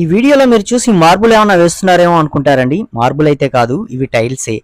ఈ వీడియోలో మీరు చూసి మార్బుల్ ఏమైనా వేస్తున్నారేమో అనుకుంటారండి. మార్బుల్ అయితే కాదు ఇవి టైల్సే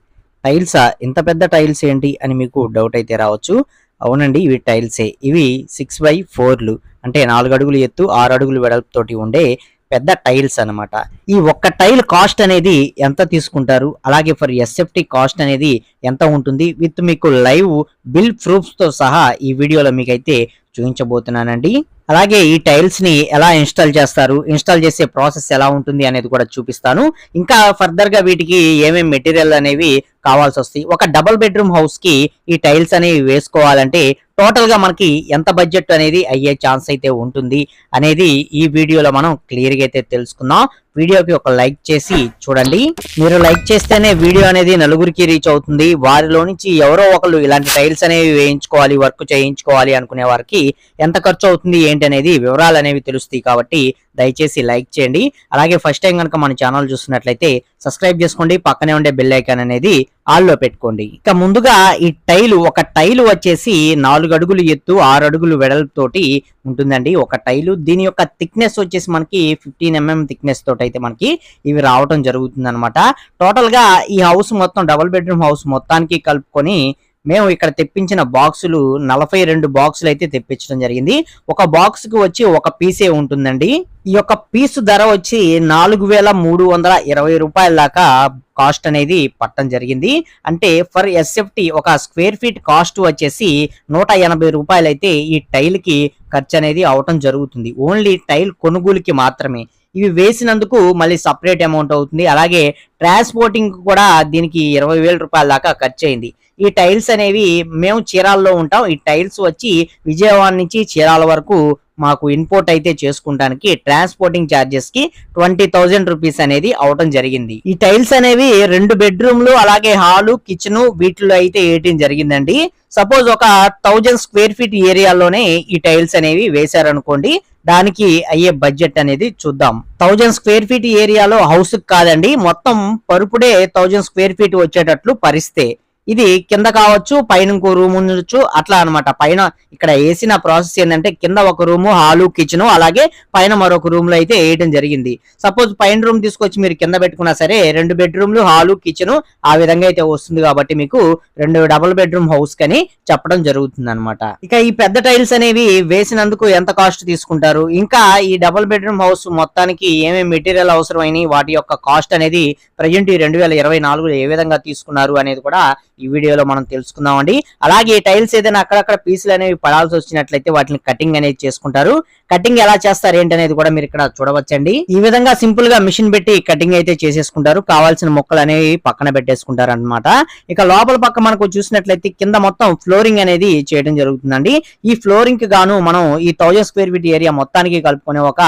టైల్సా ఇంత పెద్ద టైల్స్ ఏంటి అని మీకు డౌట్ అయితే రావచ్చు. అవునండి ఇవి టైల్సే ఇవి సిక్స్ బై ఫోర్లు అంటే నాలుగు అడుగులు ఎత్తు ఆరు అడుగులు వెడల్పుతోటి ఉండే పెద్ద టైల్స్ అన్నమాట. ఈ ఒక్క టైల్ కాస్ట్ అనేది ఎంత తీసుకుంటారు? అలాగే ఫర్ ఎస్ఎఫ్టీ కాస్ట్ అనేది ఎంత ఉంటుంది? విత్ మీకు లైవ్ బిల్ ప్రూఫ్స్తో సహా ఈ వీడియోలో మీకైతే చూపించబోతున్నానండి అలాగే ఈ టైల్స్ని ఎలా ఇన్స్టాల్ చేస్తారు ఇన్స్టాల్ చేసే ప్రాసెస్ ఎలా ఉంటుంది అనేది కూడా చూపిస్తాను. ఇంకా ఫర్దర్గా వీటికి ఏమేమి మెటీరియల్ అనేవి కావాల్సి వస్తాయి ఒక డబుల్ బెడ్రూమ్ హౌస్కి ఈ టైల్స్ అనేవి వేసుకోవాలంటే టోటల్గా మనకి ఎంత బడ్జెట్ అనేది అయ్యే ఛాన్స్ అయితే ఉంటుంది అనేది ఈ వీడియోలో మనం క్లియర్గా అయితే తెలుసుకుందాం. వీడియోకి ఒక లైక్ చేసి చూడండి. మీరు లైక్ చేస్తేనే వీడియో అనేది నలుగురికి రీచ్ అవుతుంది. వారిలో నుంచి ఎవరో ఒకరు ఇలాంటి టైల్స్ అనేవి వేయించుకోవాలి వర్క్ చేయించుకోవాలి అనుకునే వారికి ఎంత ఖర్చు అవుతుంది ఏంటి అనేది వివరాలు అనేవి తెలుస్తాయి కాబట్టి దయచేసి లైక్ చేయండి. అలాగే ఫస్ట్ టైం కనుక మన ఛానల్ చూస్తున్నట్లయితే సబ్స్క్రైబ్ చేసుకోండి. పక్కనే ఉండే బెల్ ఐకాన్ అనేది ఆల్లో పెట్టుకోండి. ఇక ముందుగా ఈ టైలు ఒక టైలు వచ్చేసి నాలుగు అడుగులు ఎత్తు ఆరు అడుగులు వెడల్పుతోటి ఉంటుందండి ఒక టైలు. దీని యొక్క థిక్నెస్ వచ్చేసి మనకి ఫిఫ్టీన్ ఎంఎం థిక్నెస్ తోటి అయితే మనకి ఇవి రావటం జరుగుతుంది అనమాట టోటల్గా ఈ హౌస్ మొత్తం డబుల్ బెడ్రూమ్ హౌస్ మొత్తానికి కలుపుకొని మేము ఇక్కడ తెప్పించిన బాక్సులు నలభై రెండు బాక్సులు అయితే తెప్పించడం జరిగింది. ఒక బాక్స్కు వచ్చి ఒక పీసే ఉంటుందండి. ఈ యొక్క పీసు ధర వచ్చి నాలుగు వేల మూడు వందల ఇరవై రూపాయల దాకా కాస్ట్ అనేది పట్టడం జరిగింది. అంటే ఫర్ ఎస్ఎఫ్టీ ఒక స్క్వేర్ ఫీట్ కాస్ట్ వచ్చేసి నూట ఎనభై రూపాయలు అయితే ఈ టైల్కి ఖర్చు అనేది అవటం జరుగుతుంది. ఓన్లీ టైల్ కొనుగోలుకి మాత్రమే. ఇవి వేసినందుకు మళ్ళీ సపరేట్ అమౌంట్ అవుతుంది. అలాగే ట్రాన్స్పోర్టింగ్ కూడా దీనికి ఇరవై వేల రూపాయల దాకా ఖర్చు అయింది ఈ టైల్స్ అనేవి మేము చీరాల్లో ఉంటాం. ఈ టైల్స్ వచ్చి విజయవాడ నుంచి చీరాల వరకు మాకు ఇంపోర్ట్ అయితే చేసుకుంటానికి ట్రాన్స్పోర్టింగ్ చార్జెస్కి ట్వంటీ థౌజండ్ రూపీస్ అనేది అవటం జరిగింది. ఈ టైల్స్ అనేవి రెండు బెడ్రూమ్లు అలాగే హాలు కిచెన్ వీటిలో అయితే వేయటం జరిగిందండి. సపోజ్ ఒక థౌజండ్ స్క్వేర్ ఫీట్ ఏరియాలోనే ఈ టైల్స్ అనేవి వేశారనుకోండి దానికి అయ్యే బడ్జెట్ అనేది చూద్దాం. థౌజండ్ స్క్వేర్ ఫీట్ ఏరియాలో హౌస్ కాదండి మొత్తం పరుపుడే థౌజండ్ స్క్వేర్ ఫీట్ వచ్చేటట్లు పరిస్తే ఇది కింద కావచ్చు పైన ఇంకో రూమ్ ఉండొచ్చు. అట్లా అన్నమాట. పైన ఇక్కడ వేసిన ప్రాసెస్ ఏంటంటే కింద ఒక రూము హాలు కిచెన్ అలాగే పైన మరొక రూమ్లో అయితే వేయడం జరిగింది. సపోజ్ పైన రూమ్ తీసుకొచ్చి మీరు కింద పెట్టుకున్నా సరే రెండు బెడ్రూమ్లు హాలు కిచెన్ ఆ విధంగా అయితే వస్తుంది కాబట్టి మీకు రెండు డబుల్ బెడ్రూమ్ హౌస్ కని చెప్పడం జరుగుతుంది అనమాట ఇక ఈ పెద్ద టైల్స్ అనేవి వేసినందుకు ఎంత కాస్ట్ తీసుకుంటారు? ఇంకా ఈ డబుల్ బెడ్రూమ్ హౌస్ మొత్తానికి ఏమేమి మెటీరియల్ అవసరమైనవి? వాటి యొక్క కాస్ట్ అనేది ప్రజెంట్ ఈ రెండు వేల ఇరవై నాలుగులో ఏ విధంగా తీసుకున్నారు అనేది కూడా ఈ వీడియోలో మనం తెలుసుకుందామండి. అలాగే టైల్స్ ఏదైనా అక్కడక్కడ పీసులు అనేవి పడాల్సి వచ్చినట్లయితే వాటిని కటింగ్ అనేది చేసుకుంటారు. కటింగ్ ఎలా చేస్తారు ఏంటి అనేది కూడా మీరు ఇక్కడ చూడవచ్చండి. ఈ విధంగా సింపుల్గా మిషన్ పెట్టి కటింగ్ అయితే చేసేసుకుంటారు. కావాల్సిన మొక్కలు అనేవి పక్కన పెట్టేసుకుంటారు అనమాట ఇక లోపల పక్క మనకు చూసినట్లయితే కింద మొత్తం ఫ్లోరింగ్ అనేది చేయడం జరుగుతుందండి. ఈ ఫ్లోరింగ్కి గాను మనం ఈ థౌజండ్ స్క్వేర్ ఫీట్ ఏరియా మొత్తానికి కలుపుకునే ఒక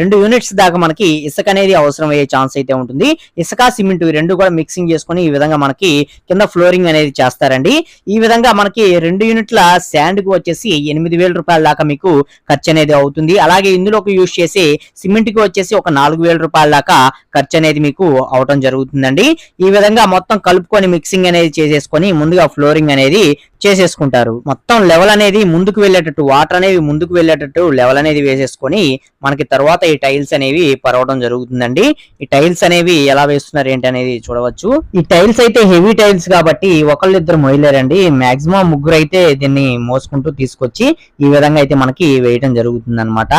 రెండు యూనిట్స్ దాకా మనకి ఇసుక అనేది అవసరం అయ్యే ఛాన్స్ అయితే ఉంటుంది. ఇసుక సిమెంట్ ఈ రెండు కూడా మిక్సింగ్ చేసుకొని ఈ విధంగా మనకి కింద ఫ్లోరింగ్ అనేది అనేది చేస్తారండి. ఈ విధంగా మనకి రెండు యూనిట్ల శాండ్కు వచ్చేసి ఎనిమిది వేల రూపాయల దాకా మీకు ఖర్చు అనేది అవుతుంది. అలాగే ఇందులోకి యూజ్ చేసి సిమెంట్కి వచ్చేసి ఒక నాలుగు వేల రూపాయల దాకా ఖర్చు అనేది మీకు అవటం జరుగుతుందండి. ఈ విధంగా మొత్తం కలుపుకొని మిక్సింగ్ అనేది చేసేసుకొని ముందుగా ఫ్లోరింగ్ అనేది చేసేసుకుంటారు. మొత్తం లెవెల్ అనేది ముందుకు వెళ్ళేటట్టు వాటర్ అనేవి ముందుకు వెళ్ళేటట్టు లెవెల్ అనేది వేసేసుకొని మనకి తర్వాత ఈ టైల్స్ అనేవి పరవడం జరుగుతుందండి. ఈ టైల్స్ అనేవి ఎలా వేస్తున్నారు ఏంటి అనేది చూడవచ్చు. ఈ టైల్స్ అయితే హెవీ టైల్స్ కాబట్టి ఒకళ్ళిద్దరు మొయ్యలేరండి. మాక్సిమం ముగ్గురు అయితే దీన్ని మోసుకుంటూ తీసుకొచ్చి ఈ విధంగా అయితే మనకి వేయటం జరుగుతుంది అనమాట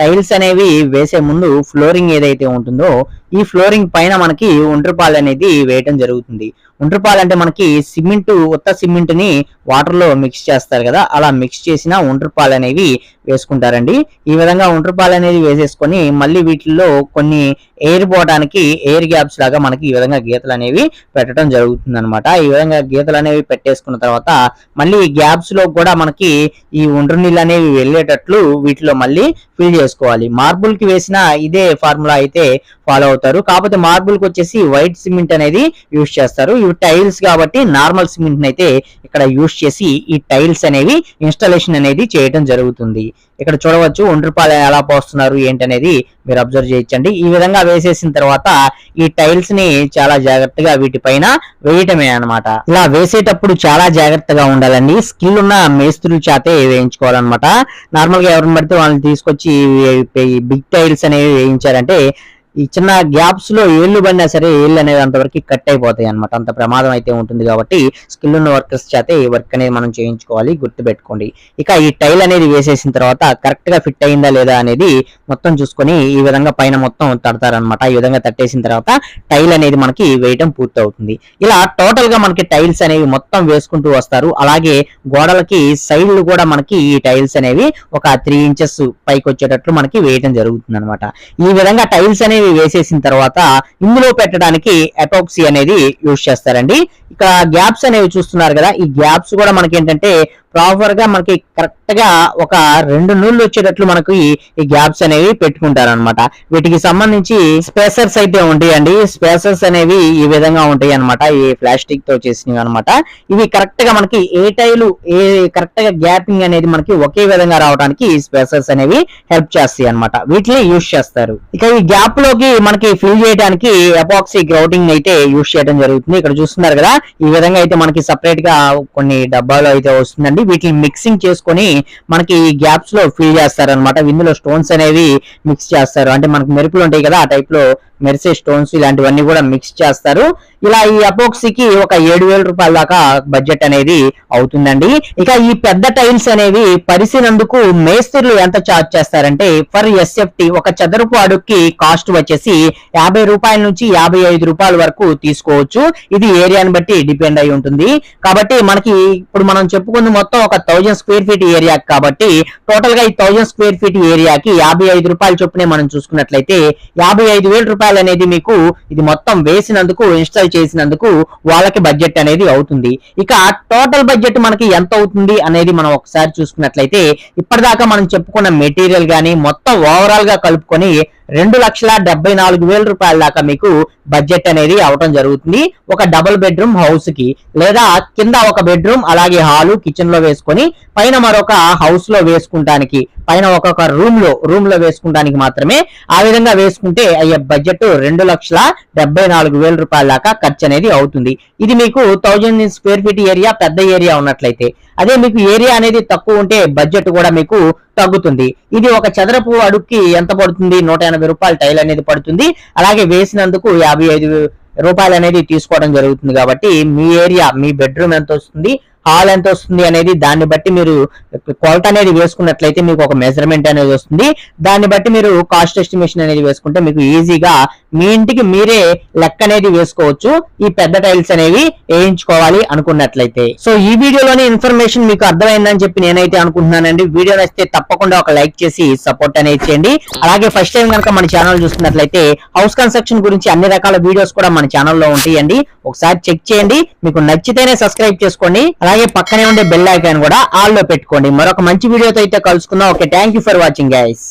టైల్స్ అనేవి వేసే ముందు ఫ్లోరింగ్ ఏదైతే ఉంటుందో ఈ ఫ్లోరింగ్ పైన మనకి ఒండ్రపాలు అనేది వేయటం జరుగుతుంది. ఒండ్రపాలు అంటే మనకి సిమెంట్ ఉత్త సిమెంట్ని వాటర్లో మిక్స్ చేస్తారు కదా. అలా మిక్స్ చేసిన ఒండ్రపాలు అనేవి వేసుకుంటారండి. ఈ విధంగా ఒండ్రపాలు అనేది వేసేసుకొని మళ్ళీ వీటిల్లో కొన్ని ఎయిర్ పోవడానికి ఎయిర్ గ్యాప్స్ లాగా మనకి ఈ విధంగా గీతలు అనేవి పెట్టడం జరుగుతుంది అనమాట ఈ విధంగా గీతలు అనేవి పెట్టేసుకున్న తర్వాత మళ్ళీ ఈ గ్యాప్స్లో కూడా మనకి ఈ ఒండ్రు నీళ్ళు అనేవి వెళ్ళేటట్లు వీటిలో మళ్ళీ ఫిల్ చేసుకోవాలి. మార్బుల్కి వేసిన ఇదే ఫార్ములా అయితే ఫాలో అవుతారు. కాకపోతే మార్బుల్కి వచ్చేసి వైట్ సిమెంట్ అనేది యూజ్ చేస్తారు. టైల్స్ కాబట్టి నార్మల్ సిమెంట్ అయితే ఇక్కడ యూస్ చేసి ఈ టైల్స్ అనేవి ఇన్స్టాలేషన్ అనేది చేయడం జరుగుతుంది. ఇక్కడ చూడవచ్చు ఒండ్రపాలు ఎలా పోస్తున్నారు ఏంటనేది మీరు అబ్జర్వ్ చేయించండి ఈ విధంగా వేసేసిన తర్వాత ఈ టైల్స్ని చాలా జాగ్రత్తగా వీటిపైన వేయటమే అన్నమాట. ఇలా వేసేటప్పుడు చాలా జాగ్రత్తగా ఉండాలండి. స్కిల్ ఉన్న మేస్త్రుల చేతే వేయించుకోవాలన్నమాట. నార్మల్గా ఎవరిని పడితే వాళ్ళని తీసుకొచ్చి బిగ్ టైల్స్ అనేవి వేయించారంటే ఈ చిన్న గ్యాప్స్లో ఏళ్ళు పడినా సరే ఏళ్ళు అనేది అంతవరకు కట్ అయిపోతాయి అనమాట అంత ప్రమాదం అయితే ఉంటుంది కాబట్టి స్కిల్ ఉన్న వర్కర్స్ చేతే ఈ వర్క్ అనేది మనం చేయించుకోవాలి గుర్తు పెట్టుకోండి ఇక ఈ టైల్ అనేది వేసేసిన తర్వాత కరెక్ట్గా ఫిట్ అయిందా లేదా అనేది మొత్తం చూసుకొని ఈ విధంగా పైన మొత్తం తడతారనమాట ఈ విధంగా తట్టేసిన తర్వాత టైల్ అనేది మనకి వేయటం పూర్తి అవుతుంది ఇలా టోటల్గా మనకి టైల్స్ అనేవి మొత్తం వేసుకుంటూ వస్తారు. అలాగే గోడలకి సైడ్లు కూడా మనకి ఈ టైల్స్ అనేవి ఒక త్రీ ఇంచెస్ పైకి వచ్చేటట్లు మనకి వేయటం జరుగుతుంది అనమాట ఈ విధంగా టైల్స్ అనేవి వేసేసిన తర్వాత ఇందులో పెట్టడానికి ఎపాక్సీ అనేది యూజ్ చేస్తారండి. ఇక్కడ గ్యాప్స్ అనేవి చూస్తున్నారు కదా ఈ గ్యాప్స్ కూడా మనకి ఏంటంటే ప్రాపర్గా మనకి కరెక్ట్గా ఒక రెండు నూళ్ళు వచ్చేటట్లు మనకి ఈ గ్యాప్స్ అనేవి పెట్టుకుంటారు అనమాట వీటికి సంబంధించి స్పేసర్స్ అయితే ఉంటాయండి. స్పేసర్స్ అనేవి ఈ విధంగా ఉంటాయి అనమాట ఈ ప్లాస్టిక్తో చేసినవి అనమాట ఇవి కరెక్ట్గా మనకి ఏ టైలు ఏ కరెక్ట్గా గ్యాపింగ్ అనేది మనకి ఒకే విధంగా రావడానికి ఈ స్పేసర్స్ అనేవి హెల్ప్ చేస్తాయి అనమాట వీటిని యూజ్ చేస్తారు. ఇక ఈ గ్యాప్లోకి మనకి ఫిల్ చేయడానికి ఎపాక్సీ గ్రౌటింగ్ అయితే యూజ్ చేయడం జరుగుతుంది. ఇక్కడ చూస్తున్నారు కదా ఈ విధంగా అయితే మనకి సపరేట్గా కొన్ని డబ్బాలు అయితే వస్తుందండి. వీటిని మిక్సింగ్ చేసుకొని మనకి ఈ గ్యాప్స్లో ఫిల్ చేస్తారు అనమాట ఇందులో స్టోన్స్ అనేవి మిక్స్ చేస్తారు. అంటే మనకి మెరుపులు ఉంటాయి కదా ఆ టైప్లో మెరిసే స్టోన్స్ ఇలాంటివన్నీ కూడా మిక్స్ చేస్తారు. ఇలా ఈ అపోక్సీకి ఒక ఏడు వేల రూపాయల దాకా బడ్జెట్ అనేది అవుతుందండి. ఇక ఈ పెద్ద టైల్స్ అనేవి పరిసినందుకు మేస్త్రులు ఎంత చార్జ్ చేస్తారంటే ఫర్ ఎస్ఎఫ్టీ ఒక చదరపు అడుగుకి కాస్ట్ వచ్చేసి యాభై రూపాయల నుంచి యాభై ఐదు రూపాయల వరకు తీసుకోవచ్చు. ఇది ఏరియాని బట్టి డిపెండ్ అయి ఉంటుంది. కాబట్టి మనకి ఇప్పుడు మనం చెప్పుకుంది మొత్తం మొత్తం ఒక థౌజండ్ స్క్వేర్ ఫీట్ ఏరియా కాబట్టి టోటల్గా ఈ థౌజండ్ స్క్వేర్ ఫీట్ ఏరియాకి యాభై ఐదు రూపాయల చొప్పునే మనం చూసుకున్నట్లయితే యాభై ఐదు వేల రూపాయలు అనేది మీకు ఇది మొత్తం వేసినందుకు ఇన్స్టాల్ చేసినందుకు వాళ్ళకి బడ్జెట్ అనేది అవుతుంది. ఇక టోటల్ బడ్జెట్ మనకి ఎంత అవుతుంది అనేది మనం ఒకసారి చూసుకున్నట్లయితే ఇప్పటిదాకా మనం చెప్పుకున్న మెటీరియల్ గానీ మొత్తం ఓవరాల్గా కలుపుకొని రెండు లక్షల డెబ్బై నాలుగు వేల రూపాయల దాకా మీకు బడ్జెట్ అనేది అవటం జరుగుతుంది. ఒక డబుల్ బెడ్రూమ్ హౌస్కి లేదా కింద ఒక బెడ్రూమ్ అలాగే హాలు కిచెన్లో వేసుకొని పైన మరొక హౌస్లో వేసుకుంటానికి పైన ఒక్కొక్క రూమ్లో రూమ్లో వేసుకోవడానికి మాత్రమే ఆ విధంగా వేసుకుంటే అయ్యే బడ్జెట్ రెండు లక్షల డెబ్బై నాలుగు వేల రూపాయల దాకా ఖర్చు అనేది అవుతుంది. ఇది మీకు థౌజండ్ స్క్వేర్ ఫీట్ ఏరియా పెద్ద ఏరియా ఉన్నట్లయితే. అదే మీకు ఏరియా అనేది తక్కువ ఉంటే బడ్జెట్ కూడా మీకు తగ్గుతుంది. ఇది ఒక చదరపు అడుక్కి ఎంత పడుతుంది? నూట ఎనభై రూపాయల టైల్ అనేది పడుతుంది. అలాగే వేసినందుకు యాభై ఐదు రూపాయలు అనేది తీసుకోవడం జరుగుతుంది కాబట్టి మీ ఏరియా మీ బెడ్రూమ్ ఎంత వస్తుంది? హాల్ ఎంత వస్తుంది అనేది దాన్ని బట్టి మీరు కొలత అనేది వేసుకున్నట్లయితే మీకు ఒక మెజర్మెంట్ అనేది వస్తుంది. దాన్ని బట్టి మీరు కాస్ట్ ఎస్టిమేషన్ అనేది వేసుకుంటే మీకు ఈజీగా మీ ఇంటికి మీరే లెక్క అనేది వేసుకోవచ్చు. ఈ పెద్ద టైల్స్ అనేవి వేయించుకోవాలి అనుకున్నట్లయితే. సో ఈ వీడియోలోని ఇన్ఫర్మేషన్ మీకు అర్థమైందని చెప్పి నేనైతే అనుకుంటున్నానండి. వీడియో నచ్చితే తప్పకుండా ఒక లైక్ చేసి సపోర్ట్ అనేది చేయండి. అలాగే ఫస్ట్ టైం కనుక మన ఛానల్ చూస్తున్నట్లయితే హౌస్ కన్స్ట్రక్షన్ గురించి అన్ని రకాల వీడియోస్ కూడా మన ఛానల్లో ఉంటాయండి. ఒకసారి చెక్ చేయండి. మీకు నచ్చితేనే సబ్స్క్రైబ్ చేసుకోండి. అలాగే అలాగే పక్కనే ఉండే బెల్ ఐకాన్ కూడా ఆల్లో పెట్టుకోండి. మరొక మంచి వీడియోతో అయితే కలుసుకుందాం. Okay thank you for watching guys